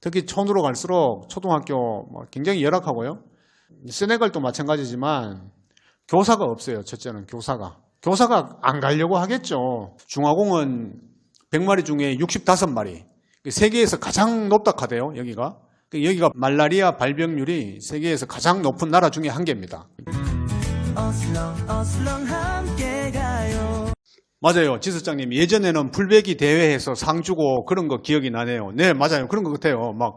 특히 촌으로 갈수록 초등학교 뭐 굉장히 열악하고요. 세네갈도 마찬가지지만 교사가 없어요. 첫째는 교사가. 교사가 안 가려고 하겠죠. 중화공은 100마리 중에 65마리. 세계에서 가장 높다 하대요, 여기가. 그 여기가 말라리아 발병률이 세계에서 가장 높은 나라 중에 한 개입니다. 맞아요. 지수장님. 예전에는 풀베기 대회에서 상 주고 그런 거 기억이 나네요. 네, 맞아요. 그런 것 같아요. 막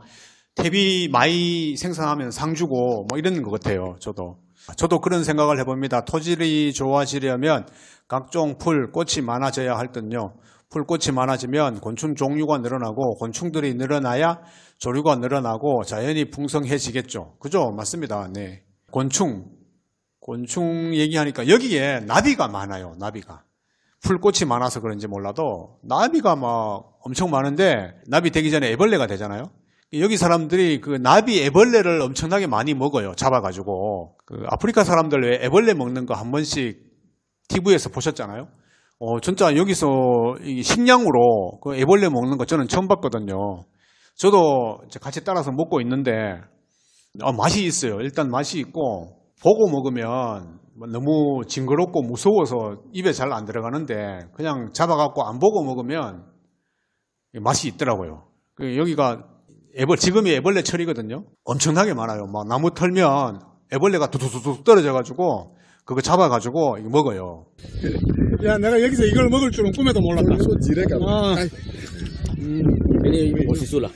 태비 많이 생산하면 상 주고 뭐 이런 것 같아요. 저도. 저도 그런 생각을 해봅니다. 토질이 좋아지려면 각종 풀, 꽃이 많아져야 할 듯요. 풀, 꽃이 많아지면 곤충 종류가 늘어나고 곤충들이 늘어나야 조류가 늘어나고 자연이 풍성해지겠죠. 그죠? 맞습니다. 네. 곤충, 곤충 얘기하니까 여기에 나비가 많아요. 나비가. 풀꽃이 많아서 그런지 몰라도 나비가 막 엄청 많은데 나비 되기 전에 애벌레가 되잖아요. 여기 사람들이 그 나비 애벌레를 엄청나게 많이 먹어요. 잡아가지고. 그 아프리카 사람들 왜 애벌레 먹는 거 한 번씩 TV에서 보셨잖아요. 어, 진짜 여기서 이 식량으로 그 애벌레 먹는 거 저는 처음 봤거든요. 저도 같이 따라서 먹고 있는데 어, 맛이 있어요. 일단 맛이 있고 보고 먹으면 뭐 너무 징그럽고 무서워서 입에 잘 안 들어가는데 그냥 잡아갖고 안 보고 먹으면 맛이 있더라고요. 그 여기가 애벌 지금이 애벌레 철이거든요. 엄청나게 많아요. 막 나무 털면 애벌레가 두두두둑 떨어져가지고 그거 잡아가지고 이거 먹어요. 야, 내가 여기서 이걸 먹을 줄은 꿈에도 몰랐다. 아, sulah.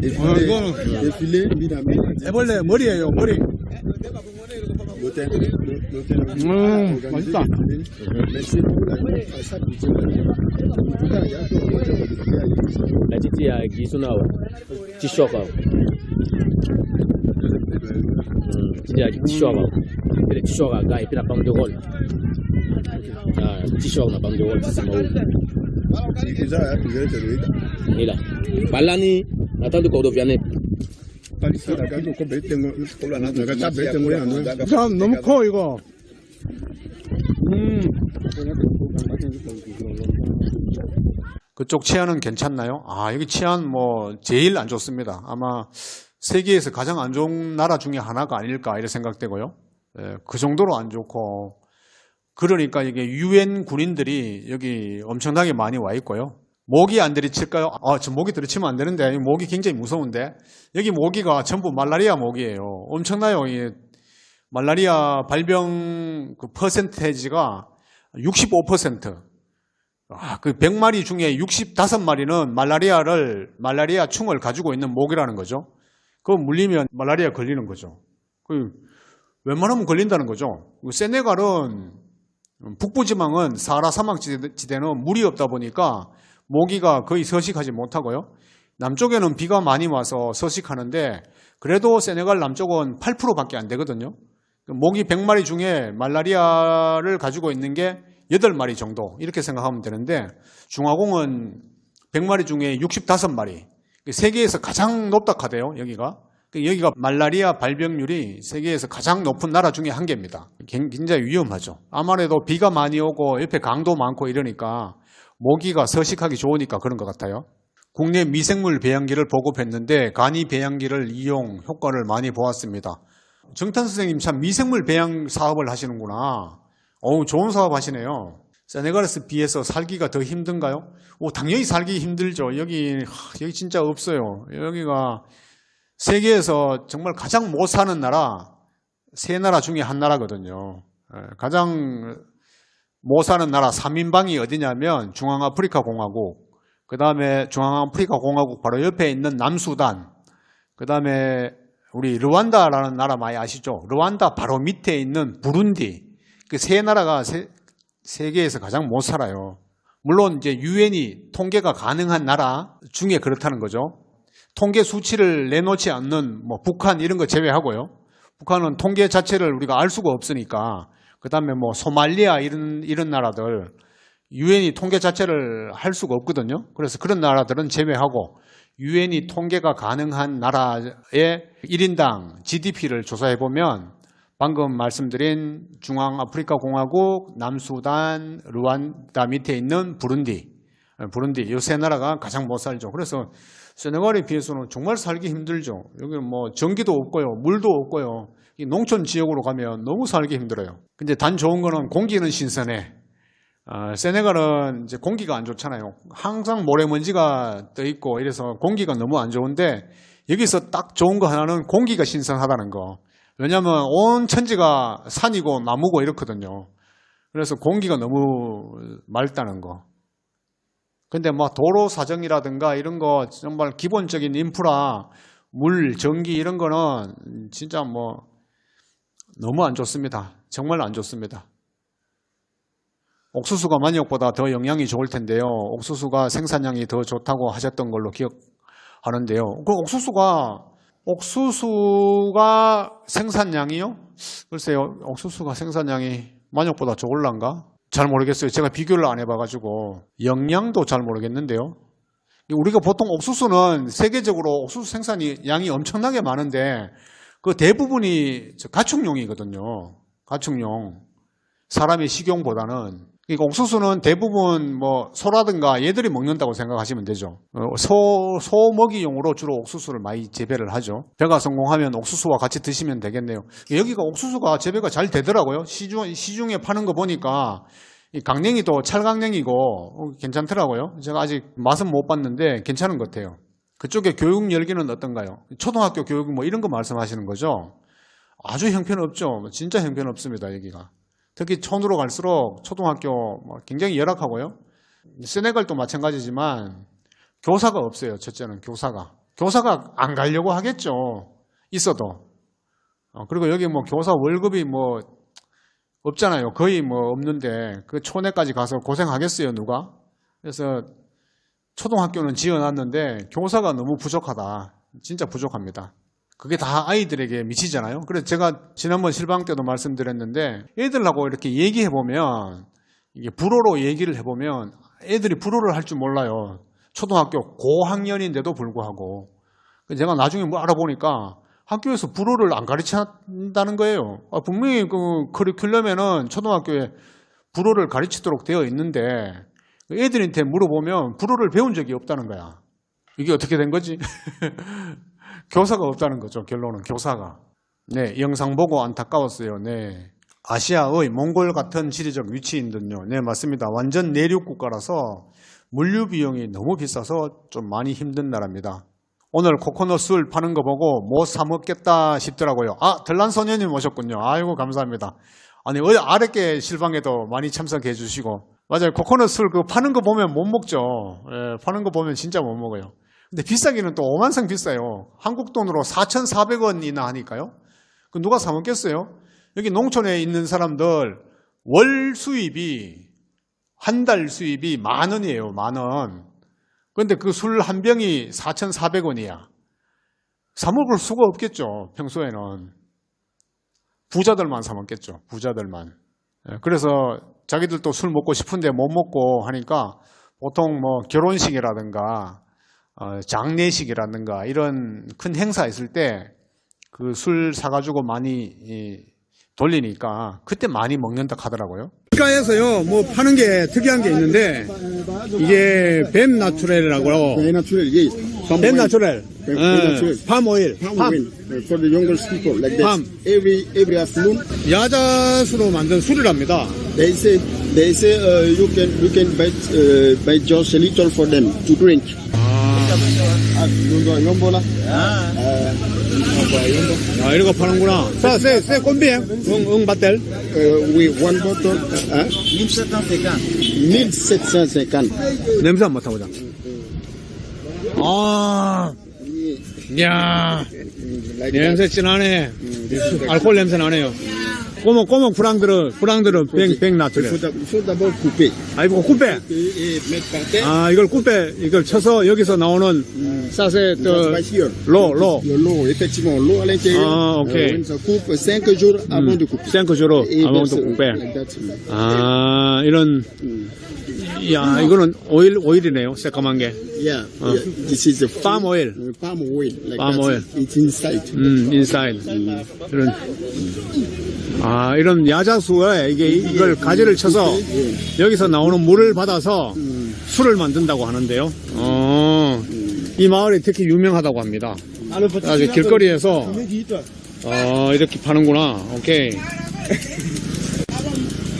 어, 이거는 애벌레 머리예요, 머리. na titi ya gisu nawa chishoka chishoka chishoka gai pina pamde gol chishoka na pamde gol sisi mau ila balani natandi kwa udovyane atando ko do viane. 참, 너무 커, 이거. 음, 그쪽 치안은 괜찮나요? 아, 여기 치안 뭐 제일 안 좋습니다. 아마 세계에서 가장 안 좋은 나라 중에 하나가 아닐까 이렇게 생각되고요. 예, 그 정도로 안 좋고 그러니까 이게 유엔 군인들이 여기 엄청나게 많이 와 있고요. 모기 안 들이칠까요? 아, 저 모기 들이치면 안 되는데 이 모기 굉장히 무서운데 여기 모기가 전부 말라리아 모기예요. 엄청나요. 이 말라리아 발병 그 퍼센테이지가 65%. 아, 그 100마리 중에 65마리는 말라리아를, 말라리아 충을 가지고 있는 모기라는 거죠. 그거 물리면 말라리아 걸리는 거죠. 그, 웬만하면 걸린다는 거죠. 그 세네갈은, 북부지방은 사하라 사막지대는 물이 없다 보니까 모기가 거의 서식하지 못하고요. 남쪽에는 비가 많이 와서 서식하는데 그래도 세네갈 남쪽은 8%밖에 안 되거든요. 그 모기 100마리 중에 말라리아를 가지고 있는 게 8마리 정도 이렇게 생각하면 되는데 중화공은 100마리 중에 65마리 세계에서 가장 높다 하대요 여기가 그 여기가 말라리아 발병률이 세계에서 가장 높은 나라 중에 한 개입니다 굉장히 위험하죠 아무래도 비가 많이 오고 옆에 강도 많고 이러니까 모기가 서식하기 좋으니까 그런 것 같아요 국내 미생물 배양기를 보급했는데 간이 배양기를 이용 효과를 많이 보았습니다 정탄 선생님 참 미생물 배양 사업을 하시는구나 어우, 좋은 사업 하시네요. 세네갈에서 비해서 살기가 더 힘든가요? 오, 당연히 살기 힘들죠. 여기, 하, 여기 진짜 없어요. 여기가 세계에서 정말 가장 못 사는 나라, 세 나라 중에 한 나라거든요. 예, 가장 못 사는 나라 3인방이 어디냐면 중앙아프리카 공화국, 그 다음에 중앙아프리카 공화국 바로 옆에 있는 남수단, 그 다음에 우리 르완다라는 나라 많이 아시죠? 르완다 바로 밑에 있는 부룬디, 그 세 나라가 세, 세계에서 가장 못 살아요. 물론 이제 유엔이 통계가 가능한 나라 중에 그렇다는 거죠. 통계 수치를 내놓지 않는 뭐 북한 이런 거 제외하고요. 북한은 통계 자체를 우리가 알 수가 없으니까 그다음에 뭐 소말리아 이런 이런 나라들 유엔이 통계 자체를 할 수가 없거든요. 그래서 그런 나라들은 제외하고 유엔이 통계가 가능한 나라의 1인당 GDP를 조사해 보면 방금 말씀드린 중앙아프리카 공화국, 남수단, 루안다 밑에 있는 부룬디, 부룬디 이 세 나라가 가장 못 살죠. 그래서 세네갈에 비해서는 정말 살기 힘들죠. 여기는 뭐 전기도 없고요, 물도 없고요. 이 농촌 지역으로 가면 너무 살기 힘들어요. 근데 단 좋은 거는 공기는 신선해. 아, 세네갈은 이제 공기가 안 좋잖아요. 항상 모래먼지가 떠 있고 이래서 공기가 너무 안 좋은데 여기서 딱 좋은 거 하나는 공기가 신선하다는 거. 왜냐하면 온 천지가 산이고 나무고 이렇거든요. 그래서 공기가 너무 맑다는 거. 근데 뭐 도로 사정이라든가 이런 거 정말 기본적인 인프라, 물, 전기 이런 거는 진짜 뭐 너무 안 좋습니다. 정말 안 좋습니다. 옥수수가 만역보다 더 영양이 좋을 텐데요. 옥수수가 생산량이 더 좋다고 하셨던 걸로 기억하는데요. 그 옥수수가 옥수수가 생산량이요? 글쎄요, 옥수수가 생산량이 만역보다 좋을란가? 잘 모르겠어요. 제가 비교를 안 해봐가지고 영양도 잘 모르겠는데요. 우리가 보통 옥수수는 세계적으로 옥수수 생산이 양이 엄청나게 많은데 그 대부분이 저 가축용이거든요. 가축용. 사람의 식용보다는 그러니까 옥수수는 대부분 뭐 소라든가 얘들이 먹는다고 생각하시면 되죠. 어, 소, 소 먹이용으로 주로 옥수수를 많이 재배를 하죠. 배가 성공하면 옥수수와 같이 드시면 되겠네요. 여기가 옥수수가 재배가 잘 되더라고요. 시중, 시중에 파는 거 보니까 이 강냉이도 찰강냉이고 어, 괜찮더라고요. 제가 아직 맛은 못 봤는데 괜찮은 것 같아요. 그쪽에 교육 열기는 어떤가요? 초등학교 교육 뭐 이런 거 말씀하시는 거죠? 아주 형편없죠. 진짜 형편없습니다, 여기가. 특히 촌으로 갈수록 초등학교 뭐 굉장히 열악하고요. 세네갈도 마찬가지지만 교사가 없어요. 첫째는 교사가. 교사가 안 가려고 하겠죠. 있어도. 어, 그리고 여기 뭐 교사 월급이 뭐 없잖아요. 거의 뭐 없는데 그 촌에까지 가서 고생하겠어요, 누가? 그래서 초등학교는 지어놨는데 교사가 너무 부족하다. 진짜 부족합니다. 그게 다 아이들에게 미치잖아요. 그래서 제가 지난번 실방 때도 말씀드렸는데 애들하고 이렇게 얘기해 보면 이게 불어로 얘기를 해 보면 애들이 불어를 할 줄 몰라요. 초등학교 고학년인데도 불구하고 제가 나중에 뭐 알아보니까 학교에서 불어를 안 가르친다는 거예요. 아, 분명히 그 커리큘럼에는 초등학교에 불어를 가르치도록 되어 있는데 애들한테 물어보면 불어를 배운 적이 없다는 거야. 이게 어떻게 된 거지? 교사가 없다는 거죠. 결론은 교사가. 네, 이 영상 보고 안타까웠어요. 네. 아시아의 몽골 같은 지리적 위치인 듯요. 네, 맞습니다. 완전 내륙 국가라서 물류 비용이 너무 비싸서 좀 많이 힘든 나라입니다. 오늘 코코넛 술 파는 거 보고 못사 먹겠다 싶더라고요. 아, 들란 소녀님 오셨군요. 아이고 감사합니다. 아니 어제 아랫게 실방에도 많이 참석해 주시고 맞아요. 코코넛 술 그 파는 거 보면 못 먹죠. 예, 파는 거 보면 진짜 못 먹어요. 근데 비싸기는 또 오만상 비싸요. 한국 돈으로 4,400원이나 하니까요. 그 누가 사 먹겠어요? 여기 농촌에 있는 사람들 월 수입이 한 달 수입이 만 원이에요. 만 원. 근데 그 술 한 병이 4,400원이야. 사 먹을 수가 없겠죠. 평소에는. 부자들만 사 먹겠죠. 부자들만. 예, 그래서 자기들도 술 먹고 싶은데 못 먹고 하니까 보통 뭐 결혼식이라든가 어, 장례식이라든가 이런 큰 행사 있을 때 그 술 사가지고 많이 이, 돌리니까 그때 많이 먹는다 하더라고요. 가에서요 뭐 파는 게 특이한 게 있는데 이게 뱀 나추렐이라고 yes. Palm 뱀. 나추렐 어, natural. 팜 오일 Palm 팜 oil uh, for the younger people like that. Palm. Every every afternoon, 야자수로 만든 술이랍니다. they say they say uh, you can you can buy uh, buy just a little for them to drink. Ah, yombo, yombo la. Ah, yombo, yombo. 아 이런 거 파는구나. 자, 세, 세 꼼비엠 응, 응, 바텔. Uh, with one bottle, uh, 1750. 냄새 한번 맡아보자. 아, 야, Like 냄새 진하네. 알코올 냄새 나네요. 꼬목, 꼬목 브랑드르, 브랑드르 뱅, 뱅 Il faut d'ab- il faut d'abord couper. 아, 이거 쿠페. Et, et mettre par terre. 아, 이걸 쿠페, 이걸 쳐서 여기서 나오는 사세, Ça se 저, passe here. 로, 로. Le lot, effectivement, l'eau à l'intérieur. Ah, ok. Euh, ça coupe 5 jours avant de couper. 생크주로, Et verse- 쿠페. like that. 아, 이런, 야, 이거는 오일, 오일이네요. 새까만 게. Yeah, yeah. This is the Palm oil. Uh, palm oil. Like Palm that. oil. It's inside. 음, 인사이드. 이런, 아, 이런 야자수에 이게 이걸 가지를 쳐서 여기서 나오는 물을 받아서 술을 만든다고 하는데요. 어, 이 마을이 특히 유명하다고 합니다. 아주 길거리에서 어, 이렇게 파는구나. 오케이.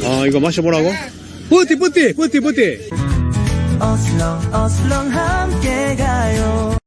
아, 이거 마셔보라고? 뿌띠, 뿌띠, 뿌띠, 뿌띠. 어슬렁 어슬렁 함께 가요